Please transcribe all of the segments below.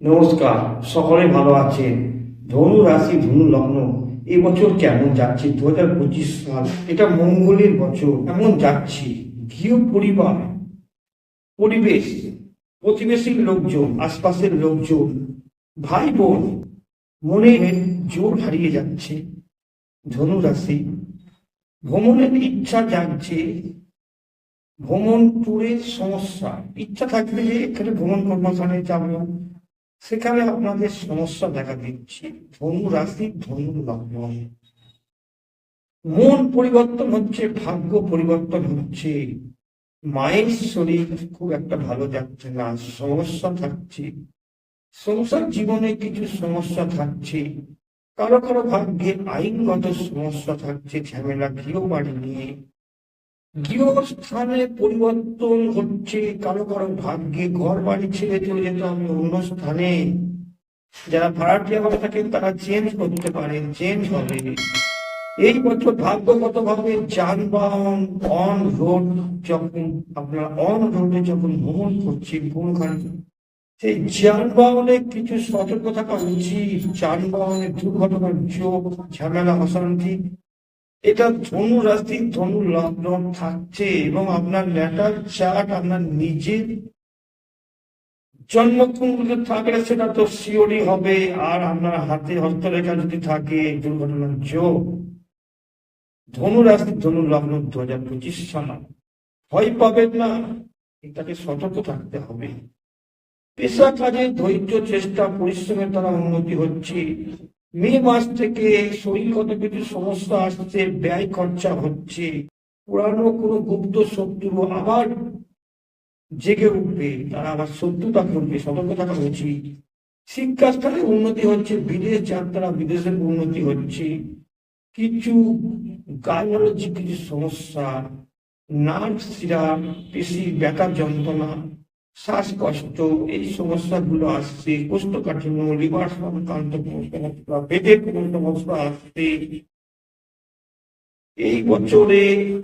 নমস্কার, সকলে ভালো আছেন? ধনু রাশি, ধনু লগ্ন এবছর কেমন যাচ্ছে? দু হাজার পঁচিশ সাল, এটা মঙ্গলের বছর, কেমন যাচ্ছে? গৃহ পরিবার, পরিবেশ, প্রতিবেশীর লোকজন, আশপাশের লোকজন ভাই বোন মনে জোর হারিয়ে যাচ্ছে। ধনু রাশি, ভ্রমণের ইচ্ছা জাগছে। ভ্রমণ ট্যুরের সমস্যা, ইচ্ছা থাকবে যে এখানে ভ্রমণ কর্মস্থানে যাব সেখানে আপনাদের সমস্যা দেখা দিচ্ছে। ধনু রাশি, ধনু লগ্ন। মন পরিবর্তন হচ্ছে, ভাগ্য পরিবর্তন হচ্ছে। মায়ের শরীর খুব একটা ভালো যাচ্ছে না, সমস্যা থাকছে। সংসার জীবনে কিছু সমস্যা থাকছে। কারও কারও ভাগ্যে আইনগত সমস্যা থাকছে, ঝামেলা গৃহ বাড়ি নিয়ে। গৃহস্থানে পরিবর্তন হচ্ছে কারও কারও ভাগ্যে ঘর বাড়ি ছেড়ে চলে যেতে হবে অন্য স্থানে যারা ভাড়াটিয়া ভাবে থাকেন তারা চেঞ্জ করতে পারেন চেঞ্জ হবে। এই বছর ভাগ্যগত ভাবে যানবাহন অন রোড যখন, আপনারা অন রোডে যখন ভ্রমণ করছি সেই যানবাহনে কিছু সতর্ক থাকা উচিত যানবাহনে দুর্ঘটনার যোগ, ঝামেলা, অশান্তি এটা ধনু রাশি, ধনু লগ্ন থাকছে এবং আপনার লেটার চার্ট আপনার নিজের জন্মকুণ্ডে থাকলে সেটা তো শিওরই হবে, আর আপনার হাতে হস্তরেখা যদি থাকে, দুর্ঘটনার যোগ। ধনু রাশি, ধনু লগ্ন দু হাজার পঁচিশ সাল। ভয় পাবেন না, এটাকে সতর্ক থাকতে হবে। পেশা কাজে ধৈর্য, চেষ্টা পরিশ্রমের দ্বারা উন্নতি হচ্ছে। মে মাস থেকে শরীরগত কিছু সমস্যা আসছে, ব্যয় খরচা হচ্ছে। পুরানো কোনো গুপ্ত শত্রু আবার জেগে উঠবে, তারা আবার শত্রুতা করবে, সতর্ক থাকা উচিত। শিক্ষাস্থানে উন্নতি হচ্ছে, বিদেশ যাত্রা বিদেশের উন্নতি হচ্ছে। কিছু গাইনোলজি কিছু সমস্যা নার্ভ সিরাপ পেশি ব্যথা যন্ত্রণা শ্বাসকষ্ট, এই সমস্যাগুলো আসছে, কোষ্ঠকাঠিন্য, লিভার সংক্রান্ত সমস্যা পেটের সমস্যা আসছে। এই বছরে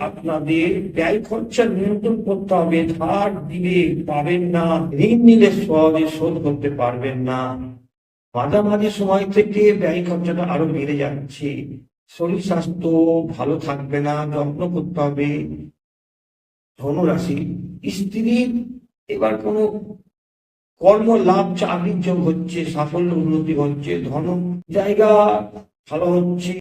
আপনাদের ব্যয় খরচা নিয়ন্ত্রণ করতে হবে, ধার দিলে পাবেন না, ঋণ নিলে সহজে শোধ করতে পারবেন না। মাঝামাঝি সময় থেকে ব্যয় খরচাটা আরও বেড়ে যাচ্ছে। শরীর স্বাস্থ্য ভালো থাকবে না, যত্ন করতে হবে। ধনুরাশি, স্ত্রীর এবার কোনো কর্ম লাভ চাকরির যোগ হচ্ছে, সাফল্য, উন্নতি হচ্ছে, ধন জায়গা ভালো হচ্ছে।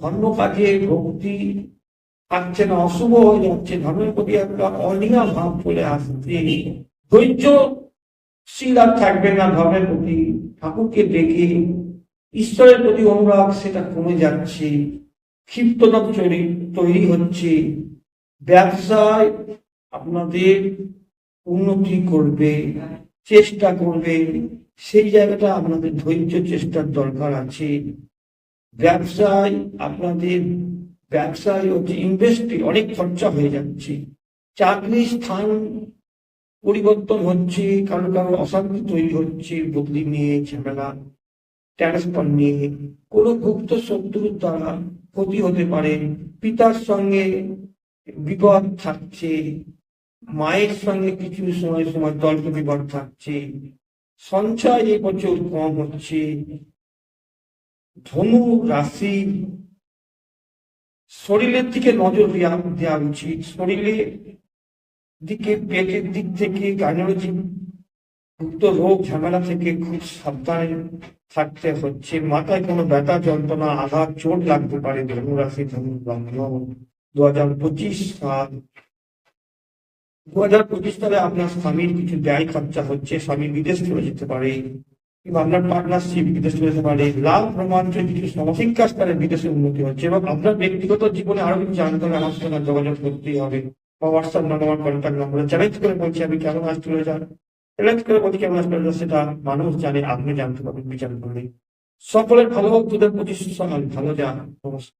ধর্ম কাজে ভক্তি থাকছে না, অশুভ হয়ে যাচ্ছে। ধর্মের প্রতি একটা অনীহা ভাব চলে আসছে। ধৈর্য শীল আর থাকবে না ধর্মের প্রতি। ঠাকুরকে দেখে ঈশ্বরের প্রতি অনুরাগ, সেটা কমে যাচ্ছে। ক্ষিপ্ততা তৈরি হচ্ছে। ব্যবসায় আপনাদের উন্নতি করবে, চেষ্টা করবে, সেই জায়গাটা আপনাদের ধৈর্য চেষ্টার দরকার আছে। ব্যবসায় আপনাদের ব্যবসায় হচ্ছে ইনভেস্টে অনেক খরচা হয়ে যাচ্ছে। চাকরি স্থান পরিবর্তন হচ্ছে, কারও কারও অশান্তি তৈরি হচ্ছে, বদলি নিয়ে, ঝামেলা ট্রান্সফার নিয়ে। কোনো গুপ্ত শত্রুর দ্বারা ক্ষতি হতে পারে। পিতার সঙ্গে বিপদ থাকছে, মায়ের সঙ্গে কিছু সময় সময় তর্ক বিবাদ থাকছে, সঞ্চয় এই বছর কম হচ্ছে, ধনু রাশি শরীরের দিকে নজর দেওয়া উচিত। শরীরের দিকে পেটের দিক থেকে গাইনোলজি রোগ ঝামেলা থেকে খুব সাবধানে থাকতে হচ্ছে। মাথায় কোনো ব্যথা, যন্ত্রণা, আঘাত, চোট লাগতে পারে ধনুরাশি ধনু দু হাজার পঁচিশ সাল। দু হাজার পঁচিশ সালে আপনার স্বামীর কিছু ব্যয় খরচা হচ্ছে, স্বামী বিদেশ চলে যেতে পারে, কিংবা আপনার পার্টনারশিপ বিদেশ চলে যেতে পারে লাভ রোমাঞ্চ কিছু শিক্ষা স্তরে বিদেশে উন্নতি হচ্ছে, এবং আপনার ব্যক্তিগত জীবনে আরও কিছু জানতে হলে আমার সঙ্গে যোগাযোগ করতেই হবে। বা হোয়াটসঅ্যাপ নাম্বার আমার কন্ট্যাক্ট নাম্বার চ্যালেঞ্জ করে বলছি আমি কেমন আজ চলে যান চ্যালেঞ্জ করে বলছি কেমন আজ চলে যান সেটা মানুষ জানে, আপনি জানতে পারবেন, বিচার করলে সকলের ভালো হোক দু হাজার পঁচিশ সাল, ভালো যান নমস্কার।